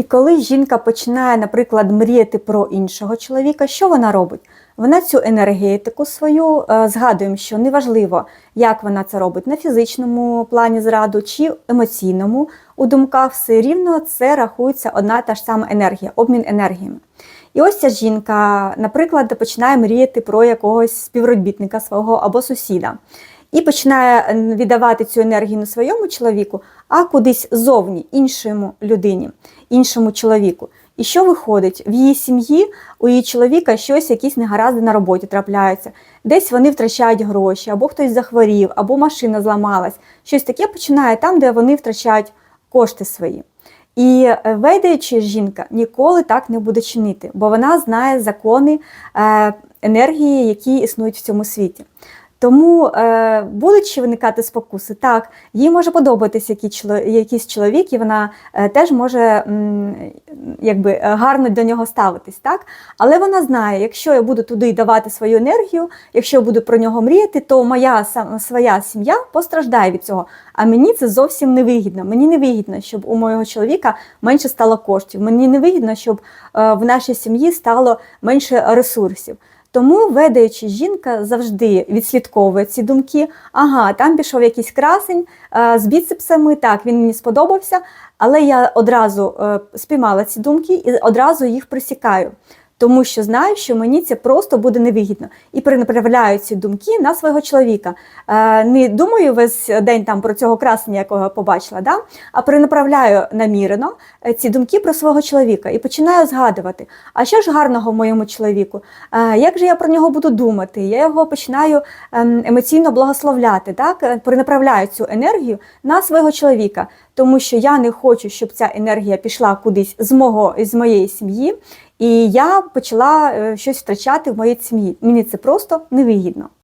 І коли жінка починає, наприклад, мріяти про іншого чоловіка, що вона робить? Вона цю енергетику свою е, згадуємо, що неважливо, як вона це робить на фізичному плані зраду чи емоційному. У думках все рівно це рахується одна та ж сама енергія, обмін енергіями. І ось ця жінка, наприклад, починає мріяти про якогось співробітника свого або сусіда. І починає віддавати цю енергію не своєму чоловіку, а кудись зовні, іншому людині, іншому чоловіку. І що виходить? В її сім'ї у її чоловіка щось, якісь негаразди на роботі трапляються. Десь вони втрачають гроші, або хтось захворів, або машина зламалась. Щось таке починає там, де вони втрачають кошти свої. І е, вейдаюча жінка ніколи так не буде чинити, бо вона знає закони е, енергії, які існують в цьому світі. Тому е, будуть ще виникати спокуси, так, їй може подобатися якийсь чоловік, і вона е, теж може якби, е, гарно до нього ставитись. Так? Але вона знає, якщо я буду туди давати свою енергію, якщо я буду про нього мріяти, то моя своя сім'я постраждає від цього. А мені це зовсім не вигідно. Мені не вигідно, щоб у моєго чоловіка менше стало коштів. Мені не вигідно, щоб е, в нашій сім'ї стало менше ресурсів. Тому ведаючи жінка завжди відслідковує ці думки. Ага, там пішов якийсь красень е, з біцепсами. Так, він мені сподобався, але я одразу е, спіймала ці думки і одразу їх присікаю. Тому що знаю, що мені це просто буде невигідно. І перенаправляю ці думки на свого чоловіка. Е, не думаю весь день там про цього красення, якого я побачила, да? а перенаправляю намірено е, ці думки про свого чоловіка і починаю згадувати, а що ж гарного в моєму чоловіку? Е, Як же я про нього буду думати? Я його починаю ем, емоційно благословляти, так? Перенаправляю цю енергію на свого чоловіка, тому що я не хочу, щоб ця енергія пішла кудись з мого з моєї сім'ї, і я почала е, щось втрачати в моїй сім'ї. Мені це просто невигідно.